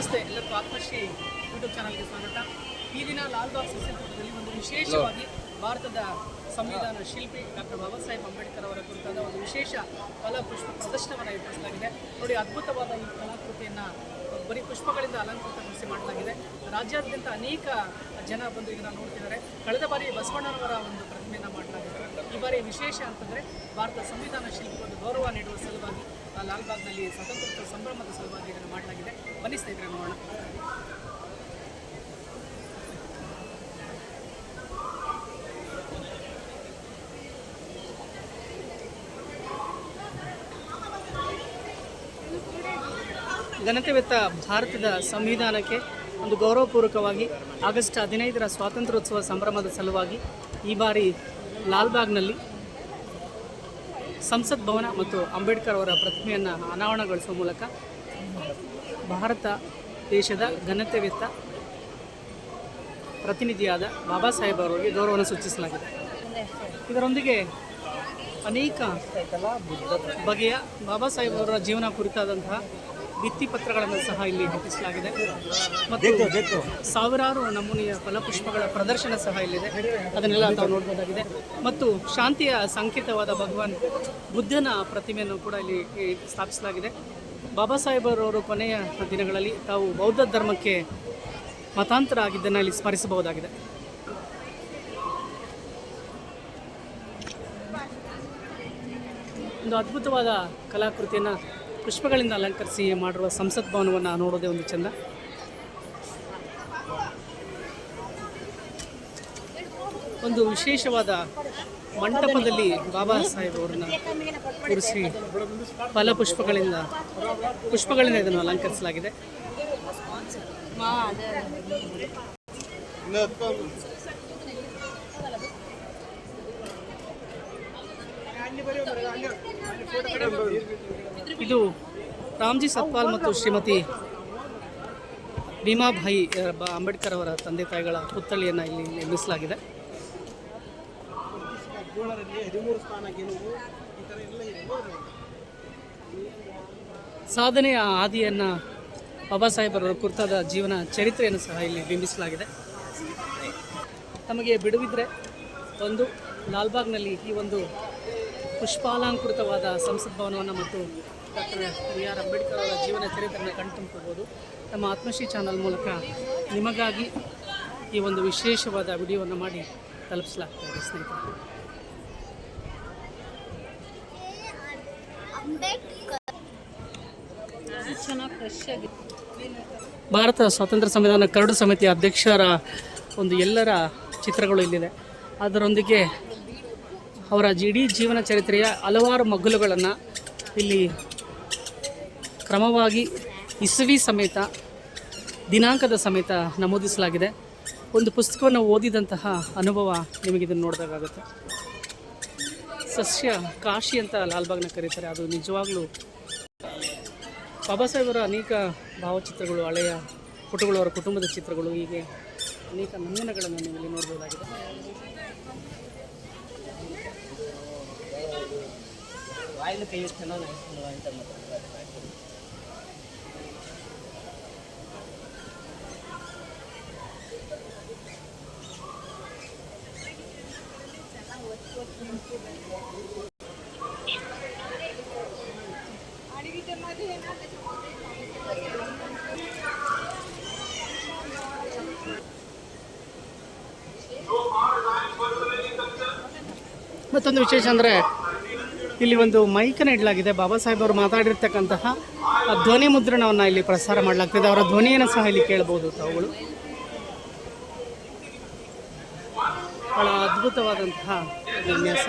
ನಮಸ್ತೆ ಎಲ್ಲರಿಗೂ ಆತ್ಮಶ್ರೀ ಯೂಟ್ಯೂಬ್ ಚಾನಲ್ಗೆ ಸ್ವಾಗತ. ಈ ದಿನ ಲಾಲ್ ಬಾಗ್ ಸಸ್ಯತೋಟದಲ್ಲಿ ಒಂದು ವಿಶೇಷವಾಗಿ ಭಾರತದ ಸಂವಿಧಾನ ಶಿಲ್ಪಿ ಡಾಕ್ಟರ್ ಬಾಬಾ ಸಾಹೇಬ್ ಅಂಬೇಡ್ಕರ್ ಅವರ ಕುರಿತಾದ ಒಂದು ವಿಶೇಷ ಫಲಪುಷ್ಪ ಪ್ರದರ್ಶನವನ್ನು ಏರ್ಪಡಿಸಲಾಗಿದೆ. ನೋಡಿ, ಅದ್ಭುತವಾದ ಈ ಕಲಾಕೃತಿಯನ್ನು ಬರೀ ಪುಷ್ಪಗಳಿಂದ ಅಲಂಕೃತಗೊಳಿಸಿ ಮಾಡಲಾಗಿದೆ. ರಾಜ್ಯಾದ್ಯಂತ ಅನೇಕ ಜನ ಬಂದು ಇದನ್ನು ನೋಡ್ತಿದ್ದಾರೆ. ಕಳೆದ ಬಾರಿ ಬಸವಣ್ಣನವರ ಒಂದು ಪ್ರತಿಮೆಯನ್ನು ಮಾಡಲಾಗಿದೆ ಈ ಬಾರಿ ವಿಶೇಷ ಅಂತಂದರೆ ಭಾರತ ಸಂವಿಧಾನ ಶಿಲ್ಪಿ ಒಂದು ಗೌರವ ನೀಡುವ ಸಲುವಾಗಿ ಲಾಲ್ಬಾಗ್ನಲ್ಲಿ ಸ್ವತಂತ್ರೋತ್ಸವ ಸಂಭ್ರಮದ ಸಲುವಾಗಿ ಇದನ್ನು ಮಾಡಲಾಗಿದೆ. ಬನ್ನಿ ಸ್ನೇಹಿತರೆ, ನೋಡೋಣ. ಘನತೆವೆತ್ತ ಭಾರತದ ಸಂವಿಧಾನಕ್ಕೆ ಒಂದು ಗೌರವಪೂರ್ವಕವಾಗಿ ಆಗಸ್ಟ್ ಹದಿನೈದರ ಸ್ವಾತಂತ್ರ್ಯೋತ್ಸವ ಸಂಭ್ರಮದ ಸಲುವಾಗಿ ಈ ಬಾರಿ ಲಾಲ್ಬಾಗ್ನಲ್ಲಿ ಸಂಸತ್ ಭವನ ಮತ್ತು ಅಂಬೇಡ್ಕರ್ ಅವರ ಪ್ರತಿಮೆಯನ್ನು ಅನಾವರಣಗೊಳಿಸುವ ಮೂಲಕ ಭಾರತ ದೇಶದ ಘನತೆವಿತ್ತ ಪ್ರತಿನಿಧಿಯಾದ ಬಾಬಾ ಸಾಹೇಬ್ ಅವರಿಗೆ ಗೌರವವನ್ನು ಸೂಚಿಸಲಾಗಿದೆ. ಇದರೊಂದಿಗೆ ಅನೇಕ ಬಗೆಯ ಬಾಬಾ ಸಾಹೇಬ್ ಅವರ ಜೀವನ ಕುರಿತಾದಂತಹ ಭಿತ್ತಿಪತ್ರಗಳನ್ನು ಸಹ ಇಲ್ಲಿ ಅಂಟಿಸಲಾಗಿದೆ ಮತ್ತು ಸಾವಿರಾರು ನಮೂನೆಯ ಫಲಪುಷ್ಪಗಳ ಪ್ರದರ್ಶನ ಸಹ ಇಲ್ಲಿದೆ. ಅದನ್ನೆಲ್ಲ ತಾವು ನೋಡ್ಬೋದಾಗಿದೆ. ಮತ್ತು ಶಾಂತಿಯ ಸಂಕೇತವಾದ ಭಗವಾನ್ ಬುದ್ಧನ ಪ್ರತಿಮೆಯನ್ನು ಕೂಡ ಇಲ್ಲಿ ಸ್ಥಾಪಿಸಲಾಗಿದೆ. ಬಾಬಾ ಸಾಹೇಬರವರು ಕೊನೆಯ ದಿನಗಳಲ್ಲಿ ತಾವು ಬೌದ್ಧ ಧರ್ಮಕ್ಕೆ ಮತಾಂತರ ಆಗಿದ್ದನ್ನು ಇಲ್ಲಿ ಸ್ಮರಿಸಬಹುದಾಗಿದೆ. ಒಂದು ಅದ್ಭುತವಾದ ಕಲಾಕೃತಿಯನ್ನು ಪುಷ್ಪಗಳಿಂದ ಅಲಂಕರಿಸಿ ಮಾಡಿರುವ ಸಂಸತ್ ಭವನವನ್ನು ನೋಡೋದೇ ಒಂದು ಚಂದ. ಒಂದು ವಿಶೇಷವಾದ ಮಂಟಪದಲ್ಲಿ ಬಾಬಾ ಸಾಹೇಬ್ ಅವರನ್ನ ಕೂರಿಸಿ ಫಲಪುಷ್ಪಗಳಿಂದ ಪುಷ್ಪಗಳಿಂದ ಇದನ್ನು ಅಲಂಕರಿಸಲಾಗಿದೆ. ಇದು ರಾಮ್ಜಿ ಸತ್ಪಾಲ್ ಮತ್ತು ಶ್ರೀಮತಿ ಭೀಮಾಭಾಯಿ ಭಾಯಿ ಬ- ಅಂಬೇಡ್ಕರ್ ಅವರ ತಂದೆ ತಾಯಿಗಳ ಪುತ್ಥಳಿಯನ್ನು ಇಲ್ಲಿ ನಿರ್ಮಿಸಲಾಗಿದೆ. ಸಾಧನೆಯ ಹಾದಿಯನ್ನು ಬಾಬಾ ಸಾಹೇಬರ ಕುರಿತಾದ ಜೀವನ ಚರಿತ್ರೆಯನ್ನು ಸಹ ಇಲ್ಲಿ ಬಿಂಬಿಸಲಾಗಿದೆ. ತಮಗೆ ಬಿಡುವಿದ್ರೆ ಒಂದು ಲಾಲ್ಬಾಗ್ನಲ್ಲಿ ಈ ಒಂದು ಪುಷ್ಪಾಲಂಕೃತವಾದ ಸಂಸತ್ ಭವನವನ್ನು ಮತ್ತು ಡಾಕ್ಟರ್ ಬಿ ಆರ್ ಅಂಬೇಡ್ಕರ್ ಅವರ ಜೀವನ ಚರಿತ್ರೆಯನ್ನು ಕಣ್ತುಂಬ್ಕೋಬೋದು ನಮ್ಮ ಆತ್ಮಶ್ರೀ ಚಾನಲ್ ಮೂಲಕ ನಿಮಗಾಗಿ ಈ ಒಂದು ವಿಶೇಷವಾದ ವಿಡಿಯೋವನ್ನು ಮಾಡಿ ತಲುಪಿಸಲಾಗ್ತಾ ಇದೆ ಸ್ನೇಹಿತರೆ. ಭಾರತ ಸ್ವಾತಂತ್ರ್ಯ ಸಂವಿಧಾನ ಕರಡು ಸಮಿತಿಯ ಅಧ್ಯಕ್ಷರ ಒಂದು ಎಲ್ಲರ ಚಿತ್ರಗಳು ಇಲ್ಲಿದೆ. ಅದರೊಂದಿಗೆ ಅವರ ಇಡೀ ಜೀವನ ಚರಿತ್ರೆಯ ಹಲವಾರು ಮಗ್ಗುಲುಗಳನ್ನು ಇಲ್ಲಿ ಕ್ರಮವಾಗಿ ಇಸವಿ ಸಮೇತ, ದಿನಾಂಕದ ಸಮೇತ ನಮೂದಿಸಲಾಗಿದೆ. ಒಂದು ಪುಸ್ತಕವನ್ನು ಓದಿದಂತಹ ಅನುಭವ ನಿಮಗೆ ಇದನ್ನು ನೋಡಿದಾಗುತ್ತೆ ಸಸ್ಯ ಕಾಶಿ ಅಂತ ಲಾಲ್ಬಾಗ್ನ ಕರೀತಾರೆ, ಅದು ನಿಜವಾಗಲೂ ಬಾಬಾ ಸಾಹೇಬರ ಅನೇಕ ಭಾವಚಿತ್ರಗಳು, ಹಳೆಯ ಪುಟಗಳು ಅವರ ಕುಟುಂಬದ ಚಿತ್ರಗಳು, ಹೀಗೆ ಅನೇಕ ನಮೂನೆಗಳನ್ನು ನೀವು ಇಲ್ಲಿ ನೋಡ್ಬೋದಾಗಿದೆ. ವಾಯಿಲು ಕೈ ಇಟ್ಟು ಅಂತ ಮತ್ತೊಂದು ವಿಶೇಷ ಅಂದರೆ ಇಲ್ಲಿ ಒಂದು ಮೈಕನ್ನು ಇಡಲಾಗಿದೆ. ಬಾಬಾ ಸಾಹೇಬ್ ಅವರು ಮಾತಾಡಿರ್ತಕ್ಕಂತಹ ಧ್ವನಿ ಮುದ್ರಣವನ್ನು ಇಲ್ಲಿ ಪ್ರಸಾರ ಮಾಡಲಾಗ್ತಿದೆ. ಅವರ ಧ್ವನಿಯನ್ನು ಸಹ ಇಲ್ಲಿ ಕೇಳಬಹುದು ತಾವುಗಳು. ಬಹಳ ಅದ್ಭುತವಾದಂತಹ ವಿನ್ಯಾಸ.